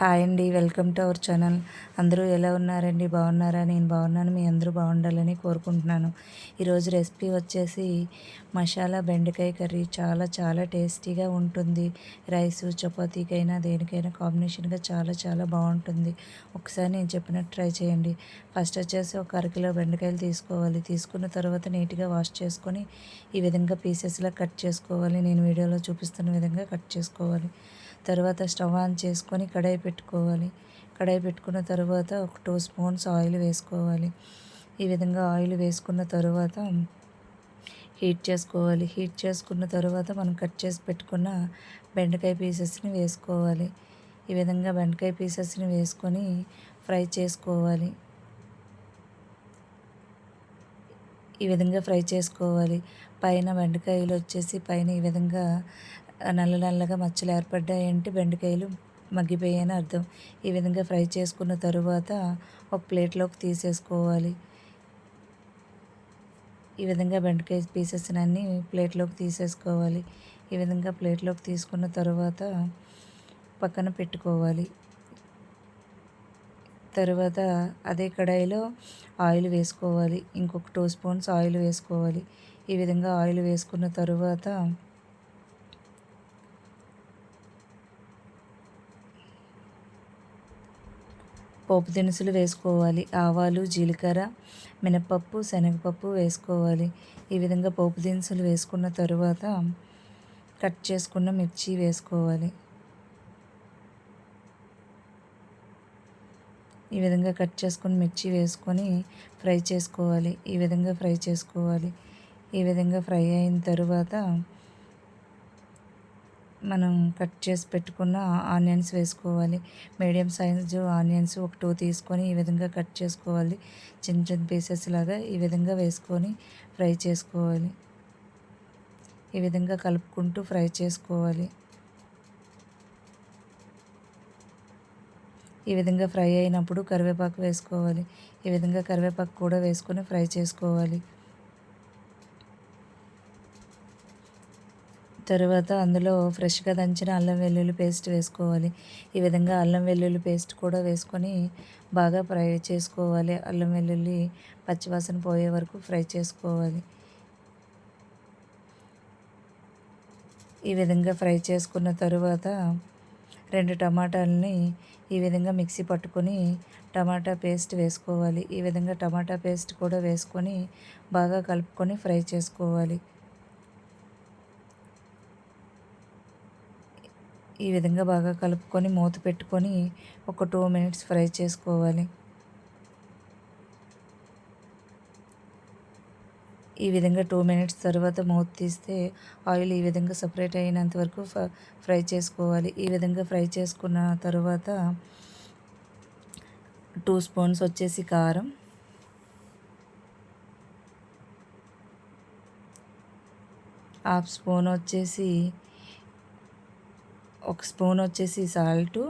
Hi అండి welcome to our channel. అందరూ ఎలా ఉన్నారండి? బాగున్నారా? నేను బాగున్నాను. మీ అందరూ బాగుండాలని కోరుకుంటున్నాను. ఈరోజు రెసిపీ వచ్చేసి మసాలా బెండకాయ కర్రీ. చాలా చాలా టేస్టీగా ఉంటుంది. రైస్ చపాతీకైనా దేనికైనా కాంబినేషన్గా చాలా చాలా బాగుంటుంది. ఒకసారి నేను చెప్పినట్టు ట్రై చేయండి. ఫస్ట్ వచ్చేసి ఒక అరకిలో బెండకాయలు తీసుకోవాలి. తీసుకున్న తర్వాత నీట్గా వాష్ చేసుకొని ఈ విధంగా పీసెస్లా కట్ చేసుకోవాలి. నేను వీడియోలో చూపిస్తున్న విధంగా కట్ చేసుకోవాలి. తర్వాత స్టవ్ ఆన్ చేసుకొని కడాయి పెట్టుకోవాలి. కడాయి పెట్టుకున్న తర్వాత ఒక టూ స్పూన్స్ ఆయిల్ వేసుకోవాలి. ఈ విధంగా ఆయిల్ వేసుకున్న తర్వాత హీట్ చేసుకోవాలి. హీట్ చేసుకున్న తర్వాత మనం కట్ చేసి పెట్టుకున్న బెండకాయ పీసెస్ని వేసుకోవాలి. ఈ విధంగా బెండకాయ పీసెస్ని వేసుకొని ఫ్రై చేసుకోవాలి. ఈ విధంగా ఫ్రై చేసుకోవాలి. పైన బెండకాయలు వచ్చేసి పైన ఈ విధంగా నల్ల నల్లగా మచ్చలు ఏర్పడ్డాయంటే బెండకాయలు మగ్గిపోయాయని అర్థం. ఈ విధంగా ఫ్రై చేసుకున్న తరువాత ఒక ప్లేట్లోకి తీసేసుకోవాలి. ఈ విధంగా బెండకాయ పీసెస్ అన్నీ ప్లేట్లోకి తీసేసుకోవాలి. ఈ విధంగా ప్లేట్లోకి తీసుకున్న తర్వాత పక్కన పెట్టుకోవాలి. తర్వాత అదే కడాయిలో ఆయిల్ వేసుకోవాలి. ఇంకొక టూ స్పూన్స్ ఆయిల్ వేసుకోవాలి. ఈ విధంగా ఆయిల్ వేసుకున్న తరువాత పోపు దినుసులు వేసుకోవాలి. ఆవాలు జీలకర్ర మినపప్పు శనగపప్పు వేసుకోవాలి. ఈ విధంగా పోపు దినుసులు వేసుకున్న తరువాత కట్ చేసుకున్న మిర్చి వేసుకోవాలి. ఈ విధంగా కట్ చేసుకుని మిర్చి వేసుకొని ఫ్రై చేసుకోవాలి. ఈ విధంగా ఫ్రై చేసుకోవాలి. ఈ విధంగా ఫ్రై అయిన తరువాత మనం కట్ చేసి పెట్టుకున్న ఆనియన్స్ వేసుకోవాలి. మీడియం సైజు ఆనియన్స్ ఒక టూ తీసుకొని ఈ విధంగా కట్ చేసుకోవాలి. చిన్న చిన్న పీసెస్ లాగా ఈ విధంగా వేసుకొని ఫ్రై చేసుకోవాలి. ఈ విధంగా కలుపుకుంటూ ఫ్రై చేసుకోవాలి. ఈ విధంగా ఫ్రై అయినప్పుడు కరివేపాకు వేసుకోవాలి. ఈ విధంగా కరివేపాకు కూడా వేసుకొని ఫ్రై చేసుకోవాలి. తర్వాత అందులో ఫ్రెష్గా దంచిన అల్లం వెల్లుల్లి పేస్ట్ వేసుకోవాలి. ఈ విధంగా అల్లం వెల్లుల్లి పేస్ట్ కూడా వేసుకొని బాగా ఫ్రై చేసుకోవాలి. అల్లం వెల్లుల్లి పచ్చివాసన పోయే వరకు ఫ్రై చేసుకోవాలి. ఈ విధంగా ఫ్రై చేసుకున్న తరువాత రెండు టమాటాలని ఈ విధంగా మిక్సీ పట్టుకొని టమాటా పేస్ట్ వేసుకోవాలి. ఈ విధంగా టమాటా పేస్ట్ కూడా వేసుకొని బాగా కలుపుకొని ఫ్రై చేసుకోవాలి. ఈ విధంగా బాగా కలుపుకొని మూత పెట్టుకొని ఒక టూ మినిట్స్ ఫ్రై చేసుకోవాలి. ఈ విధంగా టూ మినిట్స్ తర్వాత మూత తీస్తే ఆయిల్ ఈ విధంగా సపరేట్ అయినంత వరకు ఫ్రై చేసుకోవాలి. ఈ విధంగా ఫ్రై చేసుకున్న తర్వాత టూ స్పూన్స్ వచ్చేసి కారం. హాఫ్ స్పూన్ వచ్చేసి ఒక స్పూన్ వచ్చేసి సాల్టు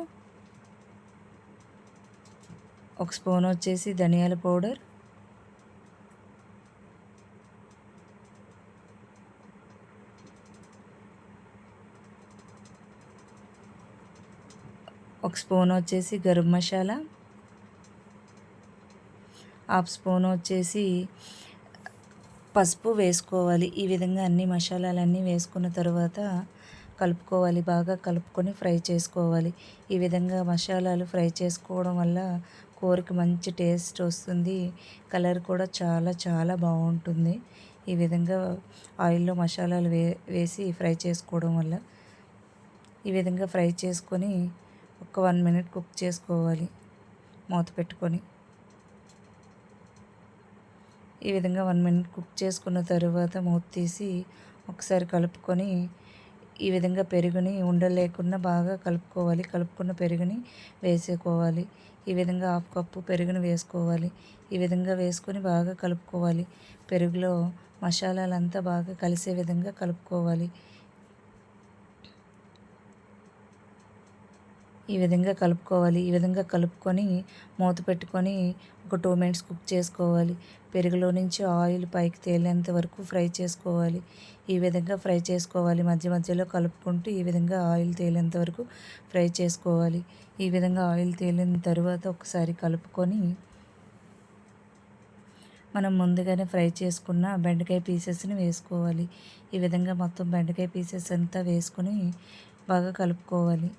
ఒక స్పూన్ వచ్చేసి ధనియాల పౌడర్ ఒక స్పూన్ వచ్చేసి గరం మసాలా హాఫ్ స్పూన్ వచ్చేసి పసుపు వేసుకోవాలి. ఈ విధంగా అన్ని మసాలాలన్నీ వేసుకున్న తర్వాత కలుపుకోవాలి బాగా కలుపుకొని ఫ్రై చేసుకోవాలి. ఈ విధంగా మసాలాలు ఫ్రై చేసుకోవడం వల్ల కూరకి మంచి టేస్ట్ వస్తుంది. కలర్ కూడా చాలా చాలా బాగుంటుంది. ఈ విధంగా ఆయిల్లో మసాలాలు వే వేసి ఫ్రై చేసుకోవడం వల్ల ఈ విధంగా ఫ్రై చేసుకొని ఒక వన్ మినిట్ కుక్ చేసుకోవాలి. మూత పెట్టుకొని. ఈ విధంగా వన్ మినిట్ కుక్ చేసుకున్న తర్వాత మూత తీసి ఒకసారి కలుపుకొని ఈ విధంగా పెరుగుని ఉండలేకుండా బాగా కలుపుకోవాలి. కలుపుకున్న పెరుగుని వేసుకోవాలి ఈ విధంగా హాఫ్ కప్పు పెరుగుని వేసుకోవాలి. ఈ విధంగా వేసుకొని బాగా కలుపుకోవాలి. పెరుగులో మసాలాలంతా బాగా కలిసే విధంగా కలుపుకోవాలి. ఈ విధంగా కలుపుకోవాలి. ఈ విధంగా కలుపుకొని మూత పెట్టుకొని ఒక టూ మినిట్స్ కుక్ చేసుకోవాలి. పెరుగులో నుంచి ఆయిల్ పైకి తేలేంత వరకు ఫ్రై చేసుకోవాలి. ఈ విధంగా ఫ్రై చేసుకోవాలి. మధ్య మధ్యలో కలుపుకుంటూ ఈ విధంగా ఆయిల్ తేలేంత వరకు ఫ్రై చేసుకోవాలి. ఈ విధంగా ఆయిల్ తేలిన తర్వాత ఒకసారి కలుపుకొని మనం ముందుగానే ఫ్రై చేసుకున్న బెండకాయ పీసెస్ని వేసుకోవాలి. ఈ విధంగా మొత్తం బెండకాయ పీసెస్ అంతా వేసుకొని బాగా కలుపుకోవాలి.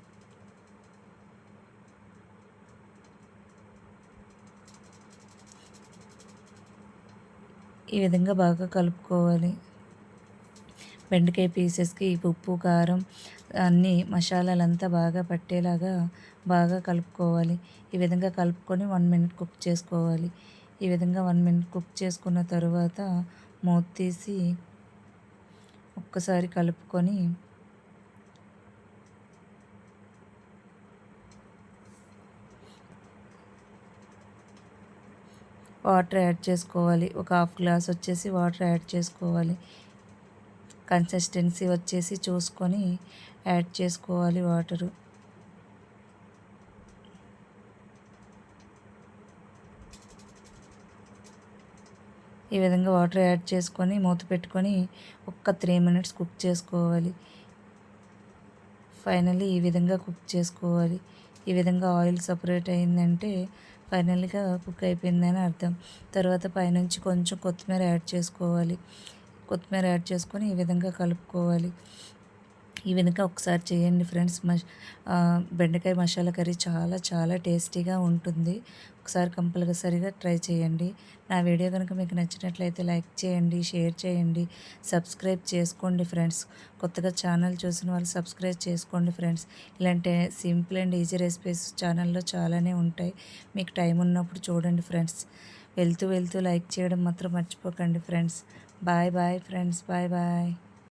ఈ విధంగా బాగా కలుపుకోవాలి. బెండకాయ పీసెస్కి ఉప్పు కారం అన్నీ మసాలాలంతా బాగా పట్టేలాగా బాగా కలుపుకోవాలి. ఈ విధంగా కలుపుకొని వన్ మినిట్ కుక్ చేసుకోవాలి. ఈ విధంగా వన్ మినిట్ కుక్ చేసుకున్న తర్వాత మూత తీసి ఒక్కసారి కలుపుకొని వాటర్ యాడ్ చేసుకోవాలి. ఒక హాఫ్ గ్లాస్ వచ్చేసి వాటర్ యాడ్ చేసుకోవాలి. కన్సిస్టెన్సీ వచ్చేసి చూసుకొని యాడ్ చేసుకోవాలి వాటరు. ఈ విధంగా వాటర్ యాడ్ చేసుకొని మూత పెట్టుకొని ఒక్క త్రీ మినిట్స్ కుక్ చేసుకోవాలి. ఫైనల్లీ ఈ విధంగా కుక్ చేసుకోవాలి. ఈ విధంగా ఆయిల్ సపరేట్ అయిందంటే ఫైనల్గా కుక్ అయిపోయిందని అర్థం. తర్వాత పైనుంచి కొంచెం కొత్తిమీర యాడ్ చేసుకోవాలి. కొత్తిమీర యాడ్ చేసుకొని ఈ విధంగా కలుపుకోవాలి. ఈ విధంగా ఒకసారి చేయండి ఫ్రెండ్స్. మష్ బెండకాయ మసాలా కర్రీ చాలా చాలా టేస్టీగా ఉంటుంది. ఒకసారి కంపల్సరీగా ట్రై చేయండి. నా వీడియో కనుక మీకు నచ్చినట్లయితే లైక్ చేయండి షేర్ చేయండి సబ్స్క్రైబ్ చేసుకోండి ఫ్రెండ్స్. కొత్తగా ఛానల్ చూసిన వాళ్ళు సబ్స్క్రైబ్ చేసుకోండి ఫ్రెండ్స్. ఇలాంటి సింపుల్ అండ్ ఈజీ రెసిపీస్ ఛానల్లో చాలానే ఉంటాయి. మీకు టైం ఉన్నప్పుడు చూడండి ఫ్రెండ్స్. వెళ్తూ వెళ్తూ లైక్ చేయడం మాత్రం మర్చిపోకండి friends. Bye bye friends. Bye bye.